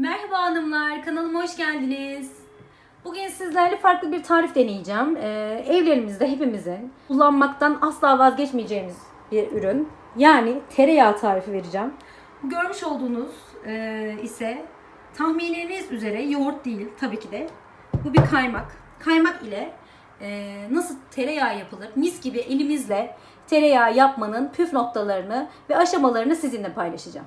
Merhaba hanımlar, kanalıma hoş geldiniz. Bugün sizlerle farklı bir tarif deneyeceğim. Ee, evlerimizde hepimizin kullanmaktan asla vazgeçmeyeceğimiz bir ürün. Yani tereyağı tarifi vereceğim. Görmüş olduğunuz e, ise tahmininiz üzere yoğurt değil tabii ki de. Bu bir kaymak. Kaymak ile e, nasıl tereyağı yapılır? Mis gibi elimizle tereyağı yapmanın püf noktalarını ve aşamalarını sizinle paylaşacağım.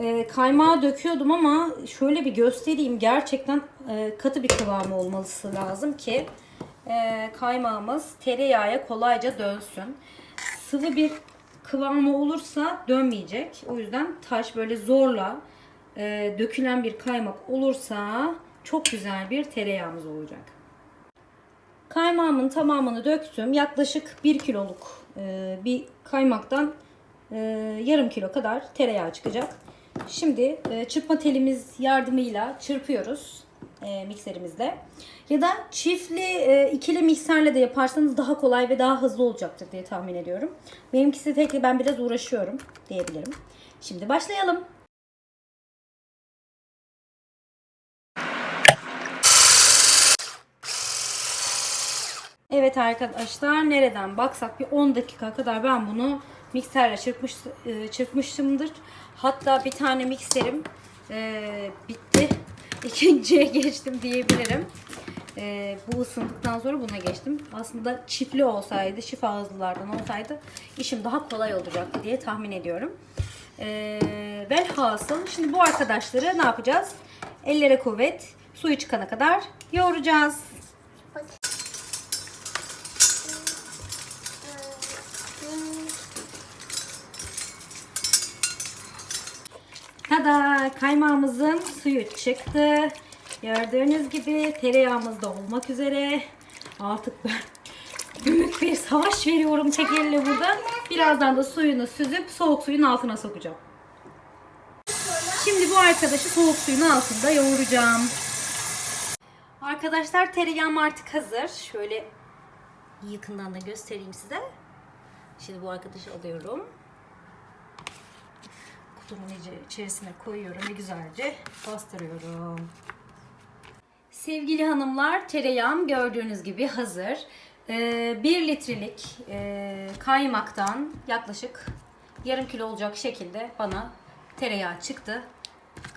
E, kaymağı döküyordum ama şöyle bir göstereyim. Gerçekten e, katı bir kıvamı olması lazım ki e, kaymağımız tereyağıya kolayca dönsün. Sıvı bir kıvamı olursa dönmeyecek. O yüzden taş böyle zorla e, dökülen bir kaymak olursa çok güzel bir tereyağımız olacak. Kaymağımın tamamını döktüm. Yaklaşık 1 kiloluk e, bir kaymaktan e, yarım kilo kadar tereyağı çıkacak. Şimdi e, çırpma telimiz yardımıyla çırpıyoruz e, mikserimizde. Ya da çiftli, e, ikili mikserle de yaparsanız daha kolay ve daha hızlı olacaktır diye tahmin ediyorum. Benimkisi tekli ben biraz uğraşıyorum diyebilirim. Şimdi başlayalım. Evet arkadaşlar nereden baksak bir 10 dakika kadar ben bunu mikserle çırpmış, e, çırpmışımdır. Hatta bir tane mikserim e, bitti. İkinciye geçtim diyebilirim. E, bu ısındıktan sonra buna geçtim. Aslında çiftli olsaydı, şifa hızlılardan olsaydı işim daha kolay olacaktı diye tahmin ediyorum. E, velhasıl şimdi bu arkadaşları ne yapacağız? Ellere kuvvet, suyu çıkana kadar yoğuracağız. Tada! Kaymağımızın suyu çıktı. Gördüğünüz gibi tereyağımız da olmak üzere. Artık ben büyük bir savaş veriyorum tek elle burada. Birazdan da suyunu süzüp soğuk suyun altına sokacağım. Şimdi bu arkadaşı soğuk suyun altında yoğuracağım. Arkadaşlar tereyağım artık hazır. Şöyle yakından da göstereyim size. Şimdi bu arkadaşı alıyorum kutunun içerisine koyuyorum ve güzelce bastırıyorum. Sevgili hanımlar tereyağım gördüğünüz gibi hazır. Ee, 1 litrelik e, kaymaktan yaklaşık yarım kilo olacak şekilde bana tereyağı çıktı.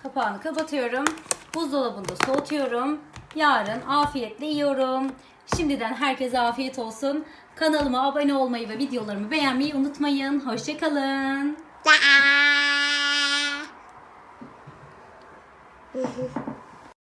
Kapağını kapatıyorum. Buzdolabında soğutuyorum. Yarın afiyetle yiyorum. Şimdiden herkese afiyet olsun. Kanalıma abone olmayı ve videolarımı beğenmeyi unutmayın. Hoşçakalın. Aa.